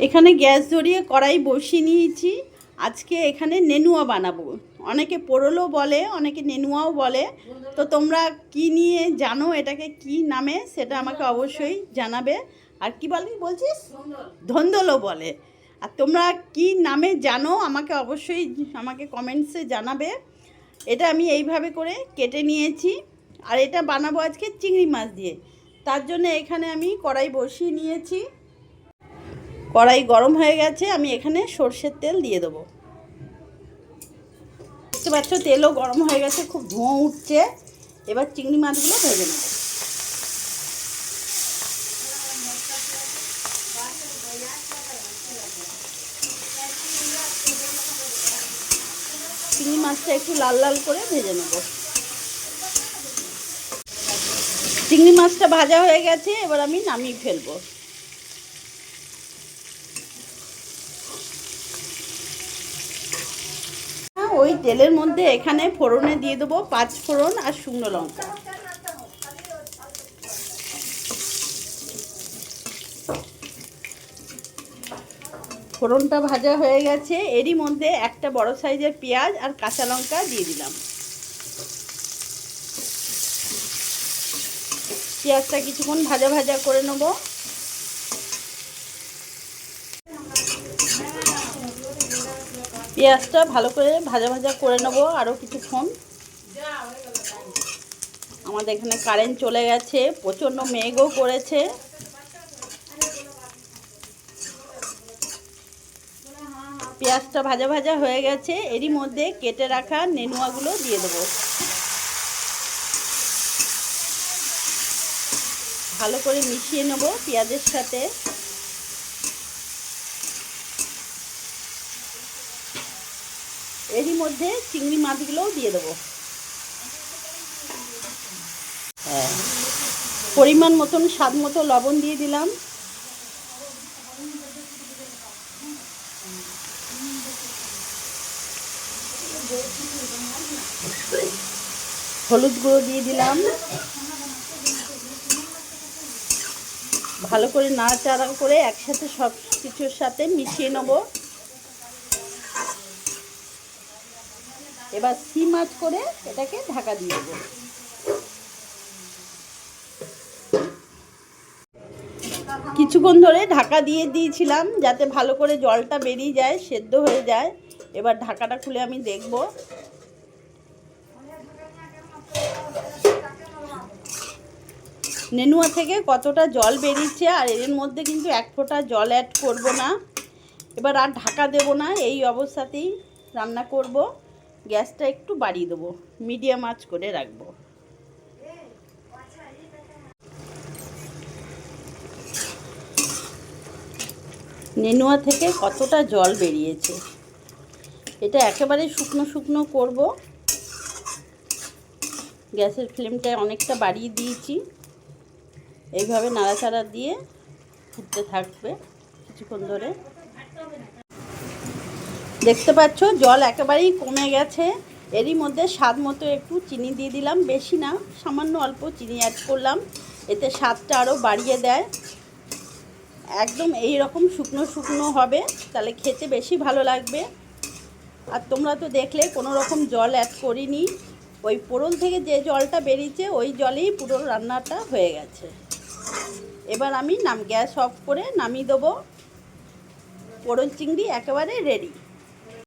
এখানে গ্যাস ধরিয়ে কড়াই বসিয়ে নিয়েছি। আজকে এখানে নেনুয়া বানাবো। অনেকে পোড়লও বলে, অনেকে নেনুয়াও বলে। তো তোমরা কি নিয়ে জানো, এটাকে কি নামে, সেটা আমাকে অবশ্যই জানাবে। আর কি বলি বলছিস? ধন্দলও বলে। আর তোমরা কি নামে জানো, আমাকে অবশ্যই আমাকে কমেন্টসে জানাবে। এটা আমি এইভাবে করে কেটে নিয়েছি। আর এটা বানাবো আজকে চিংড়ি মাছ দিয়ে। তার জন্য এখানে আমি কড়াই বসিয়ে নিয়েছি। কড়াই গরম হয়ে গেছে, আমি এখানে সর্ষের তেল দিয়ে দেবো। দেখতে পাচ্ছ, তেলও গরম হয়ে গেছে, খুব ধোঁয়া উঠছে। এবার চিংড়ি মাছগুলো ভেজে নেব। চিংড়ি মাছটা একটু লাল লাল করে ভেজে নেব। চিংড়ি মাছটা ভাজা হয়ে গেছে, এবার আমি নামিয়ে ফেলব। ওই তেলের মধ্যে এখানে ফোড়নে দিয়ে দেবো পাঁচ ফোড়ন আর শুকনো লঙ্কা। ফোড়নটা ভাজা হয়ে গেছে। এরই মধ্যে একটা বড় সাইজের পেঁয়াজ আর কাঁচা লঙ্কা দিয়ে দিলাম। পেঁয়াজটা কিছুক্ষণ ভাজা ভাজা করে নেব। পেঁয়াজটা ভালো করে ভাজা ভাজা করে নেব আরও কিছুক্ষণ। আমাদের এখানে কারেন্ট চলে গেছে, প্রচণ্ড মেঘও করেছে। পেঁয়াজটা ভাজা ভাজা হয়ে গেছে, এরই মধ্যে কেটে রাখা নেনুয়াগুলো দিয়ে দেবো। ভালো করে মিশিয়ে নেব পেঁয়াজের সাথে। এরই মধ্যে চিংড়ি মাছগুলোও দিয়ে দেবো। হ্যাঁ। পরিমাণ মতন, স্বাদ মতো লবণ দিয়ে দিলাম। হলুদ গুঁড়ো দিয়ে দিলাম। ভালো করে নাড়াচাড়া করে একসাথে সব কিছুর সাথে মিশিয়ে নেব। এবার সি মাছ করে এটাকে ঢাকা দিয়ে দেবো। কিছুক্ষণ ধরে ঢাকা দিয়ে দিয়েছিলাম যাতে ভালো করে জলটা বেরিয়ে যায়, সেদ্ধ হয়ে যায়। এবার ঢাকাটা খুলে আমি দেখব। নেনুয়া থেকে কতটা জল বেরিয়েছে আর এর মধ্যে কিন্তু এক ফোঁটা জল অ্যাড করব না। এবার আর ঢাকা দেব না, এই অবস্থাতেই রান্না করব। গ্যাসটা একটু বাড়িয়ে দেবো, মিডিয়াম আঁচ করে রাখব। নেনুয়া থেকে কতটা জল বেরিয়েছে? এটা একেবারে শুকনো শুকনো করব। গ্যাসের ফ্লেমটা অনেকটা বাড়িয়ে দিয়েছি। এইভাবে নাড়াচাড়া দিয়ে ফুটতে থাকবে কিছুক্ষণ ধরে। দেখতে পাচ্ছ, জল একেবারেই কমে গেছে। এরই মধ্যে স্বাদ মতো একটু চিনি দিয়ে দিলাম। বেশি না, সামান্য অল্প চিনি অ্যাড করলাম। এতে স্বাদটা আরও বাড়িয়ে দেয়। একদম এই রকম শুকনো শুকনো হবে, তাহলে খেতে বেশি ভালো লাগবে। আর তোমরা তো দেখলে, কোনো রকম জল অ্যাড করিনি। ওই পোড়ল থেকে যে জলটা বেরিয়েছে, ওই জলেই পুরো রান্নাটা হয়ে গেছে। এবার আমি নাম গ্যাস অফ করে নামিয়ে দেবো। পোড়ল চিংড়ি একেবারে রেডি